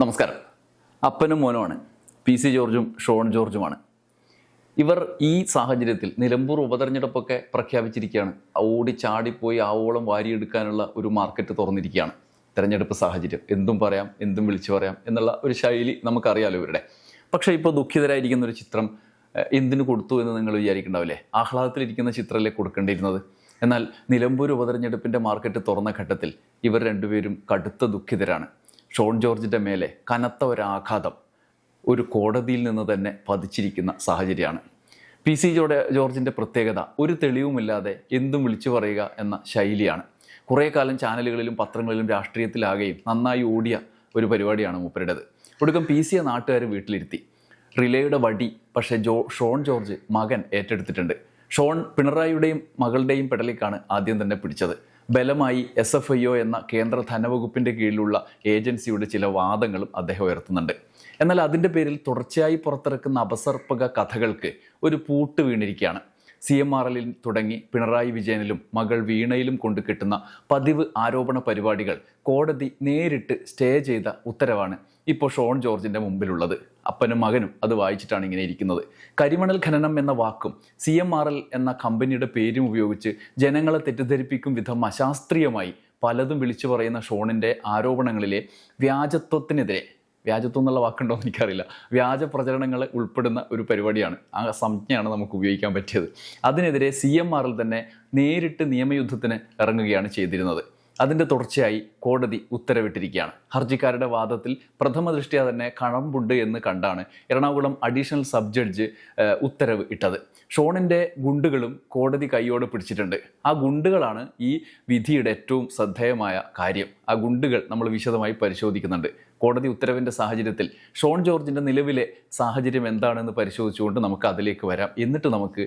നമസ്കാരം. അപ്പനും മോനുമാണ്. പി സി ജോർജും ഷോൺ ജോർജുമാണ്. ഇവർ ഈ സാഹചര്യത്തിൽ നിലമ്പൂർ ഉപതെരഞ്ഞെടുപ്പൊക്കെ പ്രഖ്യാപിച്ചിരിക്കുകയാണ്. ഓടി ചാടിപ്പോയി ആവോളം വാരിയെടുക്കാനുള്ള ഒരു മാർക്കറ്റ് തുറന്നിരിക്കുകയാണ്. തെരഞ്ഞെടുപ്പ് സാഹചര്യം. എന്തും പറയാം എന്തും വിളിച്ചു പറയാം എന്നുള്ള ഒരു ശൈലി നമുക്കറിയാലോ ഇവരുടെ. പക്ഷേ ഇപ്പോൾ ദുഃഖിതരായിരിക്കുന്ന ഒരു ചിത്രം എന്തിനു കൊടുത്തു എന്ന് നിങ്ങൾ വിചാരിക്കണ്ടാവില്ലേ? ആഹ്ലാദത്തിലിരിക്കുന്ന ചിത്രമല്ലേ കൊടുക്കേണ്ടിയിരുന്നത്? എന്നാൽ നിലമ്പൂർ ഉപതെരഞ്ഞെടുപ്പിന്റെ മാർക്കറ്റ് തുറന്ന ഘട്ടത്തിൽ ഇവർ രണ്ടുപേരും കടുത്ത ദുഃഖിതരാണ്. ഷോൺ ജോർജിന്റെ മേലെ കനത്ത ഒരാഘാതം ഒരു കോടതിയിൽ നിന്ന് തന്നെ പതിച്ചിരിക്കുന്ന സാഹചര്യമാണ്. പി സി ജോ ജോർജിന്റെ പ്രത്യേകത ഒരു തെളിവുമില്ലാതെ എന്തും വിളിച്ചു പറയുക എന്ന ശൈലിയാണ്. കുറേ കാലം ചാനലുകളിലും പത്രങ്ങളിലും രാഷ്ട്രീയത്തിലാകെയും നന്നായി ഓടിയ ഒരു പരിപാടിയാണ് മൂപ്പരുടേത്. ഒടുക്കം പി സിയെ നാട്ടുകാർ വീട്ടിലിരുത്തി. റിലേയുടെ വടി പക്ഷേ ജോ ഷോൺ ജോർജ് മകൻ ഏറ്റെടുത്തിട്ടുണ്ട്. ഷോൺ പിണറായിയുടെയും മകളുടെയും പെടലിക്കാണ് ആദ്യം തന്നെ പിടിച്ചത്. ബലമായി എസ് എഫ് ഐ ഒ എന്ന കേന്ദ്ര ധനവകുപ്പിന്റെ കീഴിലുള്ള ഏജൻസിയുടെ ചില വാദങ്ങളും അദ്ദേഹം ഉയർത്തുന്നുണ്ട്. എന്നാൽ അതിന്റെ പേരിൽ തുടർച്ചയായി പുറത്തിറക്കുന്ന അപസർപ്പക കഥകൾക്ക് ഒരു പൂട്ട് വീണിരിക്കുകയാണ്. സി എം ആർ എല്ലിൽ തുടങ്ങി പിണറായി വിജയനിലും മകൾ വീണയിലും കൊണ്ട് കിട്ടുന്ന പതിവ് ആരോപണ പരിപാടികൾ കോടതി നേരിട്ട് സ്റ്റേ ചെയ്ത ഉത്തരവാണ് ഇപ്പോൾ ഷോൺ ജോർജിന്റെ മുമ്പിലുള്ളത് അപ്പനും മകനും അത് വായിച്ചിട്ടാണ് ഇങ്ങനെ ഇരിക്കുന്നത്. കരിമണൽ ഖനനം എന്ന വാക്കും സി എം ആർ എൽ എന്ന കമ്പനിയുടെ പേരും ഉപയോഗിച്ച് ജനങ്ങളെ തെറ്റിദ്ധരിപ്പിക്കും വിധം അശാസ്ത്രീയമായി പലതും വിളിച്ചു പറയുന്ന ഷോണിന്റെ ആരോപണങ്ങളിലെ വ്യാജത്വത്തിനെതിരെ വ്യാജത്വം എന്നുള്ള വാക്കുണ്ടോ എന്ന് എനിക്കറിയില്ല വ്യാജ പ്രചരണങ്ങൾ ഉൾപ്പെടുന്ന ഒരു പരിപാടിയാണ് ആ സംജ്ഞയാണ് നമുക്ക് ഉപയോഗിക്കാൻ പറ്റിയത്. അതിനെതിരെ സി എം ആറിൽ തന്നെ നേരിട്ട് നിയമയുദ്ധത്തിന് ഇറങ്ങുകയാണ് ചെയ്തിരുന്നത്. അതിന്റെ തുടർച്ചയായി കോടതി ഉത്തരവിട്ടിരിക്കുകയാണ്. ഹർജിക്കാരുടെ വാദത്തിൽ പ്രഥമ ദൃഷ്ട്യാ തന്നെ കഴമ്പുണ്ട് എന്ന് കണ്ടാണ് എറണാകുളം അഡീഷണൽ സബ് ജഡ്ജ് ഉത്തരവ് ഇട്ടത്. ഷോണിന്റെ ഗുണ്ടുകളും കോടതി കൈയോടെ പിടിച്ചിട്ടുണ്ട്. ആ ഗുണ്ടുകളാണ് ഈ വിധിയുടെ ഏറ്റവും ശ്രദ്ധേയമായ കാര്യം. ആ ഗുണ്ടുകൾ നമ്മൾ വിശദമായി പരിശോധിക്കുന്നുണ്ട്. കോടതി ഉത്തരവിന്റെ സാഹചര്യത്തിൽ ഷോൺ ജോർജിന്റെ നിലവിലെ സാഹചര്യം എന്താണെന്ന് പരിശോധിച്ചുകൊണ്ട് നമുക്ക് അതിലേക്ക് വരാം. എന്നിട്ട് നമുക്ക്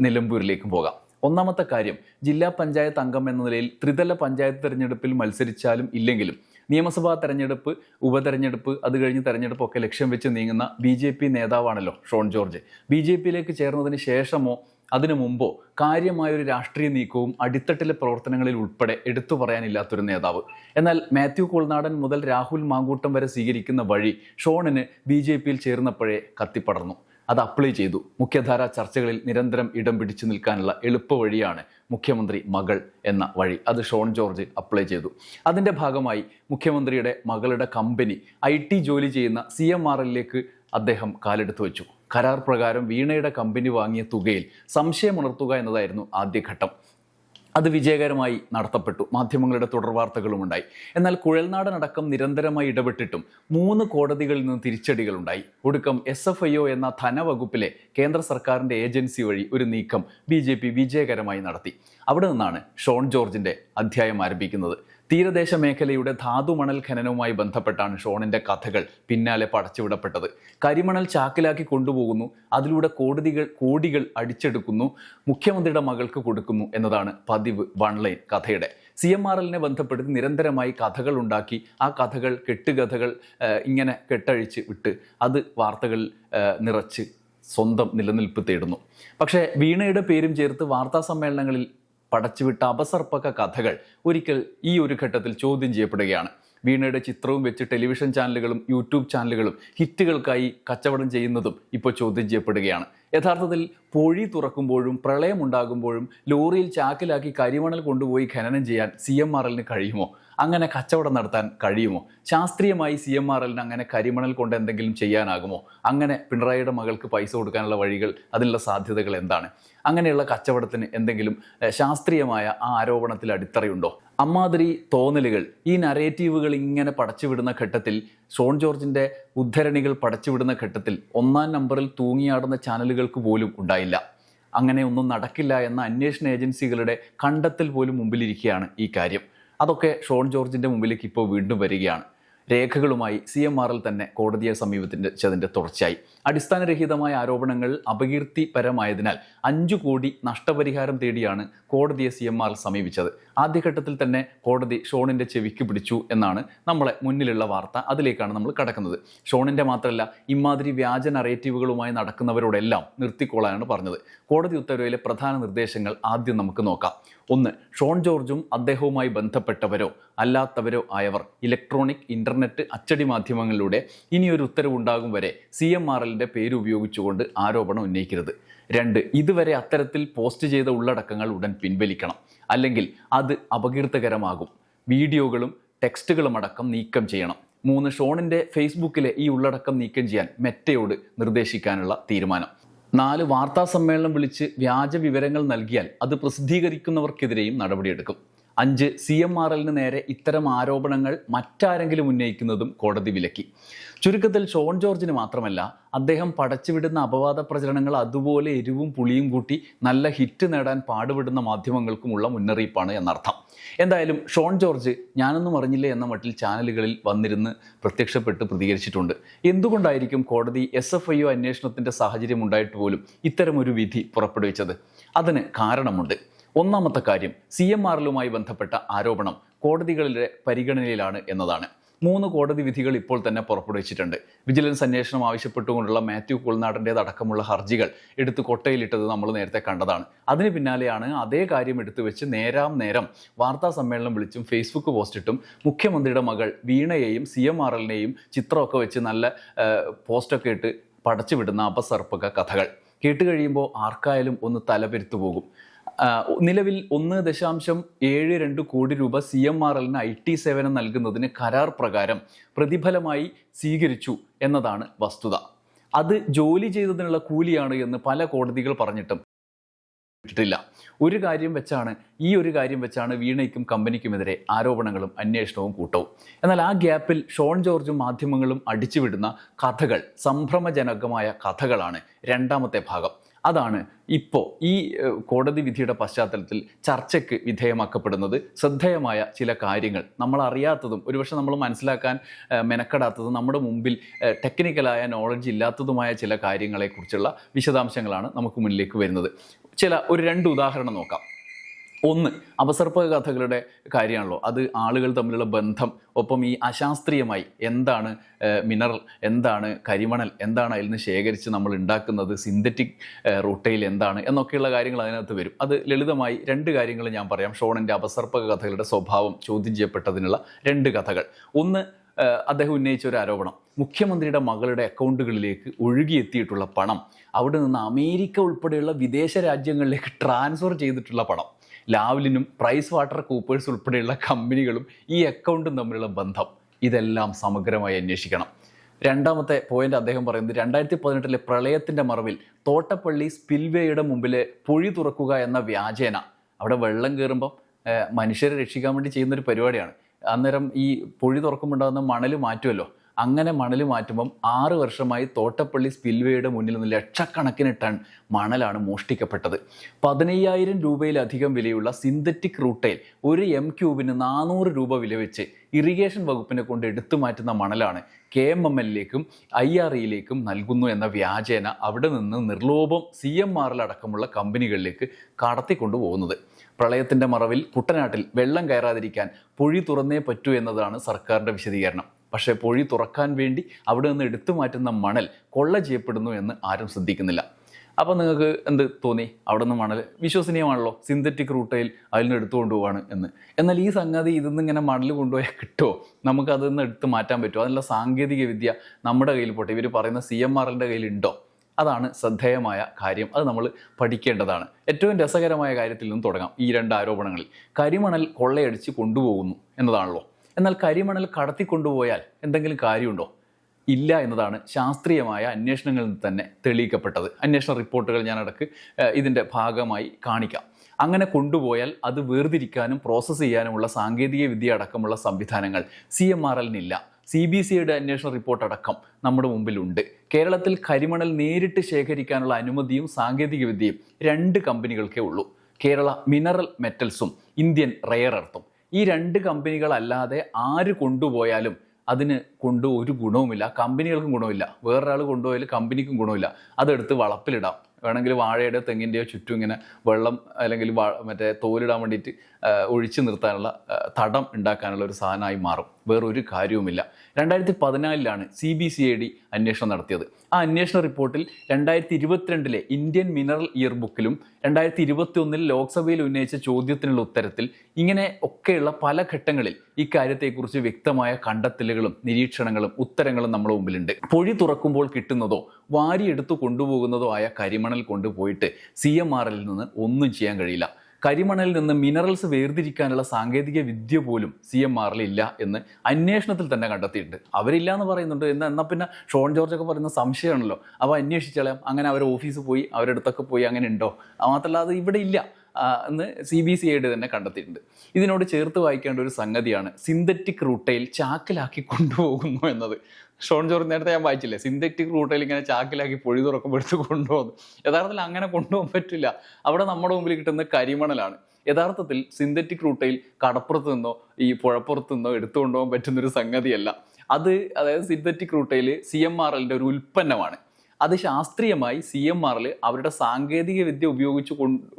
നിലമ്പൂരിലേക്കും പോകാം. ഒന്നാമത്തെ കാര്യം ജില്ലാ പഞ്ചായത്ത് അംഗം എന്ന നിലയിൽ ത്രിതല പഞ്ചായത്ത് തെരഞ്ഞെടുപ്പിൽ മത്സരിച്ചാലും ഇല്ലെങ്കിലും നിയമസഭാ തെരഞ്ഞെടുപ്പ് ഉപതെരഞ്ഞെടുപ്പ് അത് കഴിഞ്ഞ് തെരഞ്ഞെടുപ്പൊക്കെ ലക്ഷ്യം വെച്ച് നീങ്ങുന്ന ബി ജെ പി നേതാവാണല്ലോ ഷോൺ ജോർജ്. ബി ജെ പിയിലേക്ക് ചേർന്നതിന് ശേഷമോ അതിനു മുമ്പോ കാര്യമായൊരു രാഷ്ട്രീയ നീക്കവും അടിത്തട്ടിലെ പ്രവർത്തനങ്ങളിൽ ഉൾപ്പെടെ എടുത്തു പറയാനില്ലാത്തൊരു നേതാവ്. എന്നാൽ മാത്യു കോൾനാടൻ മുതൽ രാഹുൽ മാങ്കൂട്ടം വരെ സ്വീകരിക്കുന്ന വഴി ഷോണിന് ബി ജെ പിയിൽ ചേർന്നപ്പോഴേ കത്തിപ്പടർന്നു. അത് അപ്ലൈ ചെയ്തു. മുഖ്യധാരാ ചർച്ചകളിൽ നിരന്തരം ഇടം പിടിച്ചു നിൽക്കാനുള്ള എളുപ്പ വഴിയാണ് മുഖ്യമന്ത്രി മകൾ എന്ന വഴി. അത് ഷോൺ ജോർജ് അപ്ലൈ ചെയ്തു. അതിന്റെ ഭാഗമായി മുഖ്യമന്ത്രിയുടെ മകളുടെ കമ്പനി ഐ ടി ജോലി ചെയ്യുന്ന സി എം ആർ എല്ലിലേക്ക് അദ്ദേഹം കാലെടുത്തു വെച്ചു. കരാർ പ്രകാരം വീണയുടെ കമ്പനി വാങ്ങിയ തുകയിൽ സംശയം ഉണർത്തുക എന്നതായിരുന്നു ആദ്യഘട്ടം. അത് വിജയകരമായി നടത്തപ്പെട്ടു. മാധ്യമങ്ങളുടെ തുടർ വാർത്തകളും ഉണ്ടായി എന്നാൽ കുഴൽനാടനടക്കം നിരന്തരമായി ഇടപെട്ടിട്ടും മൂന്ന് കോടതികളിൽ നിന്ന് തിരിച്ചടികളുണ്ടായി. ഒടുക്കം എസ് എഫ് ഐ ഒ എന്ന ധനവകുപ്പിലെ കേന്ദ്ര സർക്കാരിന്റെ ഏജൻസി വഴി ഒരു നീക്കം ബി ജെ പി വിജയകരമായി നടത്തി. അവിടെ നിന്നാണ് ഷോൺ ജോർജിന്റെ അധ്യായം ആരംഭിക്കുന്നത്. തീരദേശ മേഖലയുടെ ധാതുമണൽ ഖനനവുമായി ബന്ധപ്പെട്ടാണ് ഷോണിന്റെ കഥകൾ പിന്നാലെ പടച്ചുവിടപ്പെട്ടത്. കരിമണൽ ചാക്കിലാക്കി കൊണ്ടുപോകുന്നു അതിലൂടെ കോടതികൾ കോടികൾ അടിച്ചെടുക്കുന്നു മുഖ്യമന്ത്രിയുടെ മകൾക്ക് കൊടുക്കുന്നു എന്നതാണ് പതിവ് വൺലൈൻ കഥയുടെ. സി എം ആർ എല്ലിനെ ബന്ധപ്പെടുത്തി നിരന്തരമായി കഥകൾ ഉണ്ടാക്കി ആ കഥകൾ കെട്ടുകഥകൾ ഇങ്ങനെ കെട്ടഴിച്ച് വിട്ട് അത് വാർത്തകൾ നിറച്ച് സ്വന്തം നിലനിൽപ്പ് തേടുന്നു. പക്ഷേ വീണയുടെ പേരും ചേർത്ത് വാർത്താ സമ്മേളനങ്ങളിൽ പടച്ചുവിട്ട അപസർപ്പക കഥകൾ ഒരിക്കൽ ഈ ഒരു ഘട്ടത്തിൽ ചോദ്യം ചെയ്യപ്പെടുകയാണ്. വീണയുടെ ചിത്രവും വെച്ച് ടെലിവിഷൻ ചാനലുകളും യൂട്യൂബ് ചാനലുകളും ഹിറ്റുകൾക്കായി കച്ചവടം ചെയ്യുന്നതും ഇപ്പോൾ ചോദ്യം ചെയ്യപ്പെടുകയാണ്. യഥാർത്ഥത്തിൽ പൊഴി തുറക്കുമ്പോഴും പ്രളയമുണ്ടാകുമ്പോഴും ലോറിയിൽ ചാക്കിലാക്കി കരിമണൽ കൊണ്ടുപോയി ഖനനം ചെയ്യാൻ സി എം ആർ എല്ലിന് കഴിയുമോ? അങ്ങനെ കച്ചവടം നടത്താൻ കഴിയുമോ? ശാസ്ത്രീയമായി സി എം ആർ എല്ലിന് അങ്ങനെ കരിമണൽ കൊണ്ട് എന്തെങ്കിലും ചെയ്യാനാകുമോ? അങ്ങനെ പിണറായിയുടെ മകൾക്ക് പൈസ കൊടുക്കാനുള്ള വഴികൾ അതിനുള്ള സാധ്യതകൾ എന്താണ്? അങ്ങനെയുള്ള കച്ചവടത്തിന് എന്തെങ്കിലും ശാസ്ത്രീയമായ ആ ആരോപണത്തിൽ അടിത്തറയുണ്ടോ? അമ്മാതിരി തോന്നലുകൾ ഈ നരേറ്റീവുകൾ ഇങ്ങനെ പടച്ചുവിടുന്ന ഘട്ടത്തിൽ ഷോൺ ജോർജിന്റെ ഉദ്ധരണികൾ പടച്ചുവിടുന്ന ഘട്ടത്തിൽ ഒന്നാം നമ്പറിൽ തൂങ്ങിയാടുന്ന ചാനലുകൾക്ക് പോലും ഉണ്ടായില്ല. അങ്ങനെ ഒന്നും നടക്കില്ല എന്ന അന്വേഷണ ഏജൻസികളുടെ കണ്ടെത്തൽ പോലും മുമ്പിലിരിക്കുകയാണ് ഈ കാര്യം. അതൊക്കെ ഷോൺ ജോർജിന്റെ മുമ്പിലേക്ക് ഇപ്പോൾ വീണ്ടും വരികയാണ്. രേഖകളുമായി സി എം ആറിൽ തന്നെ കോടതിയെ സമീപിച്ചതിന്റെ തുടർച്ചയായി. അടിസ്ഥാനരഹിതമായ ആരോപണങ്ങൾ അപകീർത്തിപരമായതിനാൽ അഞ്ചു കോടി നഷ്ടപരിഹാരം തേടിയാണ് കോടതിയെ സി എം ആർ സമീപിച്ചത്. ആദ്യഘട്ടത്തിൽ തന്നെ കോടതി ഷോണിന്റെ ചെവിക്ക് പിടിച്ചു എന്നാണ് നമ്മളെ മുന്നിലുള്ള വാർത്ത അതിലേക്കാണ് നമ്മൾ കടക്കുന്നത്. ഷോണിന്റെ മാത്രമല്ല ഇമാതിരി വ്യാജ നറേറ്റീവുകളുമായി നടക്കുന്നവരോടെല്ലാം നിർത്തിക്കോളാനാണ് പറഞ്ഞത്. കോടതി ഉത്തരവിലെ പ്രധാന നിർദ്ദേശങ്ങൾ ആദ്യം നമുക്ക് നോക്കാം. ഒന്ന് ഷോൺ ജോർജും അദ്ദേഹവുമായി ബന്ധപ്പെട്ടവരോ അല്ലാത്തവരോ ആയവർ. ഇലക്ട്രോണിക് ഇന്റർനെറ്റ് അച്ചടി മാധ്യമങ്ങളിലൂടെ ഇനിയൊരു ഉത്തരവുണ്ടാകും വരെ സി എം ആർ എല്ലിന്റെ പേര് ഉപയോഗിച്ചുകൊണ്ട് ആരോപണം ഉന്നയിക്കരുത്. രണ്ട് ഇതുവരെ അത്തരത്തിൽ പോസ്റ്റ് ചെയ്ത ഉള്ളടക്കങ്ങൾ ഉടൻ പിൻവലിക്കണം. അല്ലെങ്കിൽ അത് അപകീർത്തകരമാകും. വീഡിയോകളും ടെക്സ്റ്റുകളും അടക്കം നീക്കം ചെയ്യണം. മൂന്ന് ഷോണിന്റെ ഫേസ്ബുക്കിലെ ഈ ഉള്ളടക്കം നീക്കം ചെയ്യാൻ മെറ്റയോട് നിർദ്ദേശിക്കാനുള്ള തീരുമാനം. നാല് വാർത്താ സമ്മേളനം വിളിച്ച് വ്യാജ വിവരങ്ങൾ നൽകിയാൽ അത് പ്രസിദ്ധീകരിക്കുന്നവർക്കെതിരെയും നടപടിയെടുക്കും. അഞ്ച് സി എം ആർ എല്ലിന് നേരെ ഇത്തരം ആരോപണങ്ങൾ മറ്റാരെങ്കിലും ഉന്നയിക്കുന്നതും കോടതി വിലക്കി. ചുരുക്കത്തിൽ ഷോൺ ജോർജിന് മാത്രമല്ല അദ്ദേഹം പടച്ചുവിടുന്ന അപവാദ പ്രചരണങ്ങൾ അതുപോലെ എരിവും പുളിയും കൂട്ടി നല്ല ഹിറ്റ് നേടാൻ പാടുപെടുന്ന മാധ്യമങ്ങൾക്കുമുള്ള മുന്നറിയിപ്പാണ് എന്നർത്ഥം. എന്തായാലും ഷോൺ ജോർജ് ഞാനൊന്നും അറിഞ്ഞില്ല എന്ന മട്ടിൽ ചാനലുകളിൽ വന്നിരുന്ന് പ്രത്യക്ഷപ്പെട്ട് പ്രതികരിച്ചിട്ടുണ്ട്. എന്തുകൊണ്ടായിരിക്കും കോടതി എസ് എഫ് ഐ ഒ അന്വേഷണത്തിന്റെ സാഹചര്യം ഉണ്ടായിട്ട് പോലും ഇത്തരമൊരു വിധി പുറപ്പെടുവിച്ചത്? അതിന് കാരണമുണ്ട്. ഒന്നാമത്തെ കാര്യം സി എം ആറിലുമായി ബന്ധപ്പെട്ട ആരോപണം കോടതികളിലെ പരിഗണനയിലാണ് എന്നതാണ്. മൂന്ന് കോടതി വിധികൾ ഇപ്പോൾ തന്നെ പുറപ്പെടുവിച്ചിട്ടുണ്ട്. വിജിലൻസ് അന്വേഷണം ആവശ്യപ്പെട്ടുകൊണ്ടുള്ള മാത്യു കുൾനാടന്റേതടക്കമുള്ള ഹർജികൾ എടുത്ത് കൊട്ടയിലിട്ടത് നമ്മൾ നേരത്തെ കണ്ടതാണ്. അതിന് പിന്നാലെയാണ് അതേ കാര്യം എടുത്തു വെച്ച് നേരാം നേരം വാർത്താ സമ്മേളനം വിളിച്ചും ഫേസ്ബുക്ക് പോസ്റ്റിട്ടും മുഖ്യമന്ത്രിയുടെ മകൾ വീണയെയും സി എം ആർ എല്ലിനെയും ചിത്രമൊക്കെ വെച്ച് നല്ല പോസ്റ്റൊക്കെ ഇട്ട് പടച്ചുവിടുന്ന അപസർപ്പക കഥകൾ. കേട്ട് കഴിയുമ്പോൾ ആർക്കായാലും ഒന്ന് തലപെരുത്തു പോകും. നിലവിൽ ഒന്ന് ദശാംശം ഏഴ് രണ്ട് കോടി രൂപ സി എം ആർ എല്ലിന് ഐ ടി സേവനം നൽകുന്നതിന് കരാർ പ്രകാരം പ്രതിഫലമായി സ്വീകരിച്ചു എന്നതാണ് വസ്തുത. അത് ജോലി ചെയ്തതിനുള്ള കൂലിയാണ് എന്ന് പല കോടതികൾ പറഞ്ഞിട്ടും ില്ല ഒരു കാര്യം വെച്ചാണ് ഈ ഒരു കാര്യം വെച്ചാണ് വീണയ്ക്കും കമ്പനിക്കുമെതിരെ ആരോപണങ്ങളും അന്വേഷണവും കൂട്ടവും. എന്നാൽ ആ ഗ്യാപ്പിൽ ഷോൺ ജോർജും മാധ്യമങ്ങളും അടിച്ചുവിടുന്ന കഥകൾ സംഭ്രമജനകമായ കഥകളാണ് രണ്ടാമത്തെ ഭാഗം. അതാണ് ഇപ്പോൾ ഈ കോടതി വിധിയുടെ പശ്ചാത്തലത്തിൽ ചർച്ചയ്ക്ക് വിധേയമാക്കപ്പെടുന്നത് ശ്രദ്ധേയമായ ചില കാര്യങ്ങൾ. നമ്മൾ അറിയാത്തതും ഒരുപക്ഷെ നമ്മൾ മനസ്സിലാക്കാൻ മെനക്കെടാത്തതും നമ്മുടെ മുമ്പിൽ ടെക്നിക്കലായ നോളജ് ഇല്ലാത്തതുമായ ചില കാര്യങ്ങളെക്കുറിച്ചുള്ള വിശദാംശങ്ങളാണ് നമുക്ക് മുന്നിലേക്ക് വരുന്നത്. ചില ഒരു രണ്ട് ഉദാഹരണം നോക്കാം. ഒന്ന് അപസർപ്പ കഥകളുടെ കാര്യമാണല്ലോ. അത് ആളുകൾ തമ്മിലുള്ള ബന്ധം ഒപ്പം ഈ അശാസ്ത്രീയമായി എന്താണ് മിനറൽ എന്താണ് കരിമണൽ എന്താണ് അതിൽ നിന്ന് ശേഖരിച്ച് നമ്മൾ ഉണ്ടാക്കുന്നത് സിന്തറ്റിക് റൂട്ടയിൽ എന്താണ് എന്നൊക്കെയുള്ള കാര്യങ്ങൾ അതിനകത്ത് വരും. അത് ലളിതമായി രണ്ട് കാര്യങ്ങൾ ഞാൻ പറയാം. ഷോണിന്റെ അപസർപ്പക കഥകളുടെ സ്വഭാവം ചോദ്യം ചെയ്യപ്പെട്ടതിനുള്ള രണ്ട് കഥകൾ. ഒന്ന് അദ്ദേഹം ഉന്നയിച്ച ഒരു ആരോപണം. മുഖ്യമന്ത്രിയുടെ മകളുടെ അക്കൗണ്ടുകളിലേക്ക് ഒഴുകിയെത്തിയിട്ടുള്ള പണം അവിടെ നിന്ന് അമേരിക്ക ഉൾപ്പെടെയുള്ള വിദേശ രാജ്യങ്ങളിലേക്ക് ട്രാൻസ്ഫർ ചെയ്തിട്ടുള്ള പണം. ലാവ്ലിനും പ്രൈസ് വാട്ടർ കൂപ്പേഴ്സ് ഉൾപ്പെടെയുള്ള കമ്പനികളും ഈ അക്കൗണ്ടും തമ്മിലുള്ള ബന്ധം. ഇതെല്ലാം സമഗ്രമായി അന്വേഷിക്കണം. രണ്ടാമത്തെ പോയിന്റ് അദ്ദേഹം പറയുന്നത് രണ്ടായിരത്തി പതിനെട്ടിലെ പ്രളയത്തിന്റെ മറവിൽ തോട്ടപ്പള്ളി സ്പിൽവേയുടെ മുമ്പിലെ പൊഴി തുറക്കുക എന്ന വ്യാജേന. അവിടെ വെള്ളം കയറുമ്പം മനുഷ്യരെ രക്ഷിക്കാൻ വേണ്ടി ചെയ്യുന്നൊരു പരിപാടിയാണ്. അന്നേരം ഈ പൊഴി തുറക്കുമ്പോണ്ടാകുന്ന മണൽ മാറ്റുമല്ലോ. അങ്ങനെ മണൽ മാറ്റുമ്പം ആറ് വർഷമായി തോട്ടപ്പള്ളി സ്പിൽവേയുടെ മുന്നിൽ നിന്ന് ലക്ഷക്കണക്കിന് ടൺ മണലാണ് മോഷ്ടിക്കപ്പെട്ടത്. പതിനയ്യായിരം രൂപയിലധികം വിലയുള്ള സിന്തറ്റിക് റൂട്ടയിൽ ഒരു എം ക്യൂബിന് നാനൂറ് രൂപ വില വെച്ച് ഇറിഗേഷൻ വകുപ്പിനെ കൊണ്ട് എടുത്തു മാറ്റുന്ന മണലാണ് കെ എം എം എല്ലിലേക്കും ഐ ആർ ഇയിലേക്കും നൽകുന്നു എന്ന വ്യാജേന അവിടെ നിന്ന് നിർലോഭം സി എം ആറിലടക്കമുള്ള കമ്പനികളിലേക്ക് കടത്തിക്കൊണ്ടു പോകുന്നത്. പ്രളയത്തിന്റെ മറവിൽ കുട്ടനാട്ടിൽ വെള്ളം കയറാതിരിക്കാൻ പൊഴി തുറന്നേ പറ്റൂ എന്നതാണ് സർക്കാരിന്റെ വിശദീകരണം. പക്ഷേ പൊഴി തുറക്കാൻ വേണ്ടി അവിടെ നിന്ന് എടുത്തു മാറ്റുന്ന മണൽ കൊള്ള ചെയ്യപ്പെടുന്നു എന്ന് ആരും ശ്രദ്ധിക്കുന്നില്ല. അപ്പോൾ നിങ്ങൾക്ക് എന്ത് തോന്നി? അവിടെ നിന്ന് മണൽ വിശ്വസനീയമാണല്ലോ. സിന്തറ്റിക് റൂട്ടയിൽ അതിൽ നിന്ന് എടുത്തുകൊണ്ട് പോവാണ് എന്ന്. എന്നാൽ ഈ സംഗതി ഇതിൽ നിന്ന് ഇങ്ങനെ മണൽ കൊണ്ടുപോയാൽ കിട്ടുമോ? നമുക്ക് അതിൽ നിന്ന് എടുത്ത് മാറ്റാൻ പറ്റുമോ? അതിനുള്ള സാങ്കേതിക വിദ്യ നമ്മുടെ കയ്യിൽ പോട്ടെ. ഇവർ പറയുന്ന സി എം ആറിന്റെ കയ്യിലുണ്ടോ? അതാണ് ശ്രദ്ധേയമായ കാര്യം. അത് നമ്മൾ പഠിക്കേണ്ടതാണ്. ഏറ്റവും രസകരമായ കാര്യത്തിൽ നിന്ന് തുടങ്ങാം. ഈ രണ്ട് ആരോപണങ്ങളിൽ. കരിമണൽ കൊള്ളയടിച്ച് കൊണ്ടുപോകുന്നു എന്നതാണല്ലോ. എന്നാൽ കരിമണൽ കടത്തിക്കൊണ്ടുപോയാൽ എന്തെങ്കിലും കാര്യമുണ്ടോ? ഇല്ല എന്നതാണ് ശാസ്ത്രീയമായ അന്വേഷണങ്ങളിൽ തന്നെ തെളിയിക്കപ്പെട്ടത്. അന്വേഷണ റിപ്പോർട്ടുകൾ ഞാൻ ഇടയ്ക്ക് ഇതിന്റെ ഭാഗമായി കാണിക്കാം. അങ്ങനെ കൊണ്ടുപോയാൽ അത് വേർതിരിക്കാനും പ്രോസസ്സ് ചെയ്യാനുമുള്ള സാങ്കേതിക വിദ്യ അടക്കമുള്ള സംവിധാനങ്ങൾ സി എം ആർ എല്ലിനില്ല സി ബി സിയുടെ അന്വേഷണ റിപ്പോർട്ട് അടക്കം നമ്മുടെ മുമ്പിലുണ്ട്. കേരളത്തിൽ കരിമണൽ നേരിട്ട് ശേഖരിക്കാനുള്ള അനുമതിയും സാങ്കേതിക വിദ്യയും രണ്ട് കമ്പനികൾക്കേ ഉള്ളൂ. കേരള മിനറൽ മെറ്റൽസും ഇന്ത്യൻ റെയർ എർത്തും ഈ രണ്ട് കമ്പനികളല്ലാതെ ആര് കൊണ്ടുപോയാലും അതിന് കൊണ്ട് ഒരു ഗുണവുമില്ല കമ്പനികൾക്കും ഗുണമില്ല വേറൊരാൾ കൊണ്ടുപോയാൽ കമ്പനിക്കും ഗുണമില്ല അതെടുത്ത് വളപ്പിലിടാം. വേണമെങ്കിൽ വാഴയുടെ തെങ്ങിന്റെയോ ചുറ്റും ഇങ്ങനെ വെള്ളം അല്ലെങ്കിൽ മറ്റേ തോലിടാൻ വേണ്ടിയിട്ട് ഒഴിച്ചു നിർത്താനുള്ള തടം ഉണ്ടാക്കാനുള്ള ഒരു സാധനമായി മാറും. വേറൊരു കാര്യവുമില്ല. രണ്ടായിരത്തി പതിനാലിലാണ് C B C I D അന്വേഷണം നടത്തിയത്. ആ അന്വേഷണ റിപ്പോർട്ടിൽ രണ്ടായിരത്തി ഇരുപത്തിരണ്ടിലെ ഇന്ത്യൻ മിനറൽ ഇയർ ബുക്കിലും രണ്ടായിരത്തി ഇരുപത്തി ഒന്നിൽ ലോക്സഭയിൽ ഉന്നയിച്ച ചോദ്യത്തിനുള്ള ഉത്തരത്തിൽ ഇങ്ങനെ ഒക്കെയുള്ള പല ഘട്ടങ്ങളിൽ ഇക്കാര്യത്തെക്കുറിച്ച് കാര്യത്തെക്കുറിച്ച് വ്യക്തമായ കണ്ടെത്തലുകളും നിരീക്ഷണങ്ങളും ഉത്തരങ്ങളും നമ്മുടെ മുമ്പിലുണ്ട്. പൊഴി തുറക്കുമ്പോൾ കിട്ടുന്നതോ വാരിയെടുത്ത് കൊണ്ടുപോകുന്നതോ ആയ കരിമണൽ കൊണ്ടുപോയിട്ട് സി എം ആറിൽ നിന്ന് ഒന്നും ചെയ്യാൻ കഴിയില്ല. കരിമണലിൽ നിന്ന് മിനറൽസ് വേർതിരിക്കാനുള്ള സാങ്കേതിക വിദ്യ പോലും സി എം ആറിൽ ഇല്ല എന്ന് അന്വേഷണത്തിൽ തന്നെ കണ്ടെത്തിയിട്ടുണ്ട്. അവരില്ല എന്ന് പറയുന്നുണ്ട്. എന്നാൽ എന്നാൽ പിന്നെ ഷോൺ ജോർജ് ഒക്കെ പറയുന്ന സംശയമാണല്ലോ. അപ്പോൾ അന്വേഷിച്ചാലും അങ്ങനെ അവർ ഓഫീസ് പോയി അവരുടെ പോയി അങ്ങനെ ഉണ്ടോ? മാത്രമല്ല അത് ഇവിടെ ഇല്ല. എന്ന് സി ബി സി ഐയുടെ തന്നെ കണ്ടെത്തിയിട്ടുണ്ട്. ഇതിനോട് ചേർത്ത് വായിക്കേണ്ട ഒരു സംഗതിയാണ് സിന്തറ്റിക് റൂട്ടയിൽ ചാക്കിലാക്കി കൊണ്ടുപോകുന്നു എന്നത്. ഷോൺ ജോർജ് നേരത്തെ ഞാൻ വായിച്ചില്ലേ? സിന്തറ്റിക് റൂട്ടയിൽ ഇങ്ങനെ ചാക്കിലാക്കി പൊഴി തുറക്കുമ്പോൾ എടുത്ത് കൊണ്ടുപോകുന്നു. യഥാർത്ഥത്തിൽ അങ്ങനെ കൊണ്ടുപോകാൻ പറ്റില്ല. അവിടെ നമ്മുടെ മുമ്പിൽ കിട്ടുന്ന കരിമണലാണ്. യഥാർത്ഥത്തിൽ സിന്തറ്റിക് റൂട്ടയിൽ കടപ്പുറത്ത് നിന്നോ ഈ പുഴപ്പുറത്ത് നിന്നോ എടുത്തുകൊണ്ടുപോകാൻ പറ്റുന്നൊരു സംഗതിയല്ല. അത് അതായത് സിന്തറ്റിക് റൂട്ടയിൽ സി എം ആർ എല്ലിന്റെ ഒരു ഉൽപ്പന്നമാണ്. അത് ശാസ്ത്രീയമായി സി എം ആറിൽ അവരുടെ സാങ്കേതിക വിദ്യ ഉപയോഗിച്ച്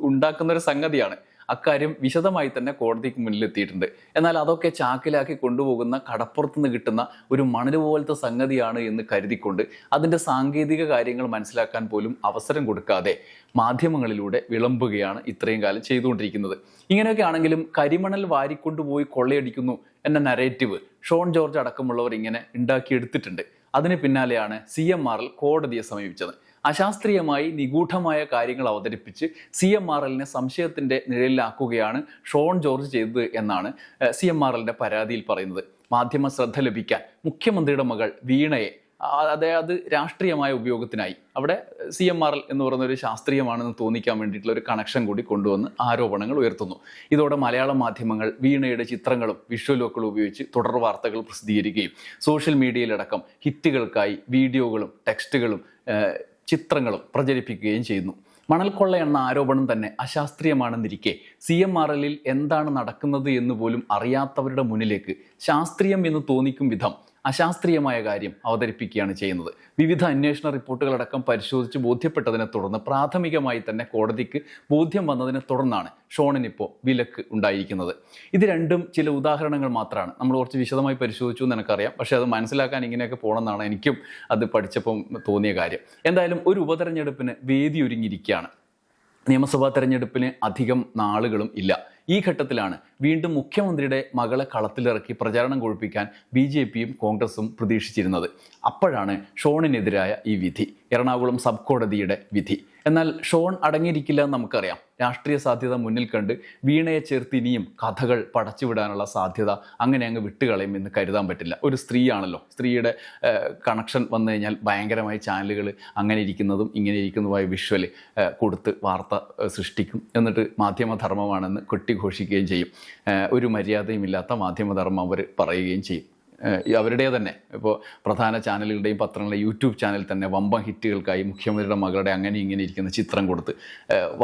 ഉണ്ടാക്കുന്ന ഒരു സംഗതിയാണ്. അക്കാര്യം വിശദമായി തന്നെ കോടതിക്ക് മുന്നിലെത്തിയിട്ടുണ്ട്. എന്നാൽ അതൊക്കെ ചാക്കിലാക്കി കൊണ്ടുപോകുന്ന കടപ്പുറത്ത് നിന്ന് കിട്ടുന്ന ഒരു മണൽ പോലത്തെ സംഗതിയാണ് എന്ന് കരുതിക്കൊണ്ട് അതിന്റെ സാങ്കേതിക കാര്യങ്ങൾ മനസ്സിലാക്കാൻ പോലും അവസരം കൊടുക്കാതെ മാധ്യമങ്ങളിലൂടെ വിളമ്പുകയാണ് ഇത്രയും കാലം ചെയ്തുകൊണ്ടിരിക്കുന്നത്. ഇങ്ങനെയൊക്കെ ആണെങ്കിലും കരിമണൽ വാരിക്കൊണ്ടുപോയി കൊള്ളയടിക്കുന്നു എന്ന നരേറ്റീവ് ഷോൺ ജോർജ് അടക്കമുള്ളവർ ഇങ്ങനെ ഉണ്ടാക്കിയെടുത്തിട്ടുണ്ട്. അതിന് പിന്നാലെയാണ് സി എം ആർ എൽ കോടതിയെ സമീപിച്ചത്. അശാസ്ത്രീയമായി നിഗൂഢമായ കാര്യങ്ങൾ അവതരിപ്പിച്ച് സി എം ആർ എല്ലിനെ സംശയത്തിന്റെ നിഴലിലാക്കുകയാണ് ഷോൺ ജോർജ് ചെയ്തത് എന്നാണ് സി എം ആർ എല്ലിന്റെ പരാതിയിൽ പറയുന്നത്. മാധ്യമ ശ്രദ്ധ ലഭിക്കാൻ മുഖ്യമന്ത്രിയുടെ മകൾ വീണയെ അതായത് അത് രാഷ്ട്രീയമായ ഉപയോഗത്തിനായി. അവിടെ സി എം ആർ എൽ എന്ന് പറയുന്ന ഒരു ശാസ്ത്രീയമാണെന്ന് തോന്നിക്കാൻ വേണ്ടിയിട്ടുള്ള ഒരു കണക്ഷൻ കൂടി കൊണ്ടുവന്ന് ആരോപണങ്ങൾ ഉയർത്തുന്നു. ഇതോടെ മലയാള മാധ്യമങ്ങൾ വീണയുടെ ചിത്രങ്ങളും വിഷ്വലുകളും ഉപയോഗിച്ച് തുടർ വാർത്തകൾ പ്രസിദ്ധീകരിക്കുകയും സോഷ്യൽ മീഡിയയിലടക്കം ഹിറ്റുകൾക്കായി വീഡിയോകളും ടെക്സ്റ്റുകളും ചിത്രങ്ങളും പ്രചരിപ്പിക്കുകയും ചെയ്യുന്നു. മണൽക്കൊള്ള എന്ന ആരോപണം തന്നെ അശാസ്ത്രീയമാണെന്നിരിക്കെ സി എം ആർ എല്ലിൽ എന്താണ് നടക്കുന്നത് എന്ന് പോലും അറിയാത്തവരുടെ മുന്നിലേക്ക് ശാസ്ത്രീയം എന്ന് തോന്നിക്കും വിധം അശാസ്ത്രീയമായ കാര്യം അവതരിപ്പിക്കുകയാണ് ചെയ്യുന്നത്. വിവിധ അന്വേഷണ റിപ്പോർട്ടുകളടക്കം പരിശോധിച്ച് ബോധ്യപ്പെട്ടതിനെ തുടർന്ന് പ്രാഥമികമായി തന്നെ കോടതിക്ക് ബോധ്യം വന്നതിനെ തുടർന്നാണ് ഷോണിനിപ്പോൾ വിലക്ക് ഉണ്ടായിരിക്കുന്നത്. ഇത് രണ്ടും ചില ഉദാഹരണങ്ങൾ മാത്രമാണ്. നമ്മൾ കുറച്ച് വിശദമായി പരിശോധിച്ചു എന്ന് എനിക്കറിയാം. പക്ഷേ അത് മനസ്സിലാക്കാൻ ഇങ്ങനെയൊക്കെ പോകണമെന്നാണ് എനിക്കും അത് പഠിച്ചപ്പം തോന്നിയ കാര്യം. എന്തായാലും ഒരു ഉപതെരഞ്ഞെടുപ്പിന് വേദി ഒരുങ്ങിയിരിക്കുകയാണ് നിയമസഭാ തെരഞ്ഞെടുപ്പിന് അധികം നാളുകളും ഇല്ല. ഈ ഘട്ടത്തിലാണ് വീണ്ടും മുഖ്യമന്ത്രിയുടെ മകളെ കളത്തിലിറക്കി പ്രചാരണം കൊഴുപ്പിക്കാൻ ബി ജെ പിയും കോൺഗ്രസും പ്രതീക്ഷിച്ചിരുന്നത്. അപ്പോഴാണ് ഷോണിനെതിരായ ഈ വിധി എറണാകുളം സബ് കോടതിയുടെ വിധി. എന്നാൽ ഷോൺ അടങ്ങിയിരിക്കില്ല എന്ന് നമുക്കറിയാം. രാഷ്ട്രീയ സാധ്യത മുന്നിൽ കണ്ട് വീണയെ ചേർത്ത് ഇനിയും കഥകൾ പടച്ചുവിടാനുള്ള സാധ്യത അങ്ങനെ അങ്ങ് വിട്ടുകളയും എന്ന് കരുതാൻ പറ്റില്ല. ഒരു സ്ത്രീയാണല്ലോ. സ്ത്രീയുടെ കണക്ഷൻ വന്നു കഴിഞ്ഞാൽ ഭയങ്കരമായി ചാനലുകൾ അങ്ങനെ ഇരിക്കുന്നതും ഇങ്ങനെ ഇരിക്കുന്നതുമായ വിഷ്വൽ കൊടുത്ത് വാർത്ത സൃഷ്ടിക്കും എന്നിട്ട് മാധ്യമധർമ്മമാണെന്ന് കൊട്ടിഘോഷിക്കുകയും ചെയ്യും. ഒരു മര്യാദയുമില്ലാത്ത മാധ്യമധർമ്മം അവർ പറയുകയും ചെയ്യും. അവരുടെ തന്നെ. ഇപ്പോൾ പ്രധാന ചാനലുകളുടെയും പത്രങ്ങളുടെയും യൂട്യൂബ് ചാനൽ തന്നെ വമ്പൻ ഹിറ്റുകൾക്കായി മുഖ്യമന്ത്രിയുടെ മകളുടെ അങ്ങനെ ഇങ്ങനെ ഇരിക്കുന്ന ചിത്രം കൊടുത്ത്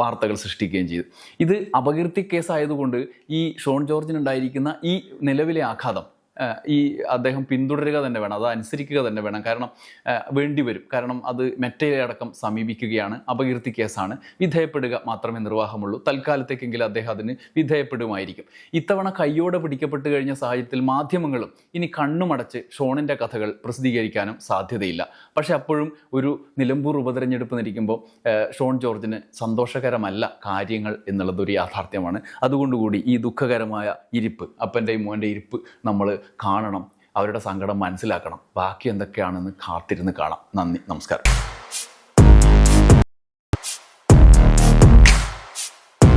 വാർത്തകൾ സൃഷ്ടിക്കുകയും ചെയ്തു. ഇത് അപകീർത്തി കേസായതുകൊണ്ട് ഈ ഷോൺ ജോർജിനുണ്ടായിരിക്കുന്ന ഈ നിലവിലെ ആഘാതം ഈ അദ്ദേഹം പിന്തുടരുക തന്നെ വേണം അത് അനുസരിക്കുക തന്നെ വേണം. കാരണം വേണ്ടിവരും വേണ്ടി വരും. കാരണം അത് മെറ്റയിലെ അടക്കം സമീപിക്കുകയാണ്. അപകീർത്തി കേസാണ്. വിധേയപ്പെടുക മാത്രമേ നിർവാഹമുള്ളൂ. തൽക്കാലത്തേക്കെങ്കിലും അദ്ദേഹം അതിന് വിധേയപ്പെടുമായിരിക്കും. ഇത്തവണ കയ്യോടെ പിടിക്കപ്പെട്ട് കഴിഞ്ഞ സാഹചര്യത്തിൽ മാധ്യമങ്ങളും ഇനി കണ്ണുമടച്ച് ഷോണിന്റെ കഥകൾ പ്രസിദ്ധീകരിക്കാനും സാധ്യതയില്ല. പക്ഷെ അപ്പോഴും ഒരു നിലമ്പൂർ ഉപതെരഞ്ഞെടുപ്പ് നിൽക്കുമ്പോൾ ഷോൺ ജോർജിന് സന്തോഷകരമല്ല കാര്യങ്ങൾ എന്നുള്ളത് ഒരു യാഥാർത്ഥ്യമാണ്. അതുകൊണ്ടുകൂടി ഈ ദുഃഖകരമായ ഇരിപ്പ് അപ്പന്റെയും മോന്റെ ഇരിപ്പ് നമ്മൾ കാണണം അവരുടെ സങ്കടം മനസ്സിലാക്കണം. ബാക്കി എന്തൊക്കെയാണെന്ന് കാത്തിരുന്ന് കാണാം. നന്ദി നമസ്കാരം.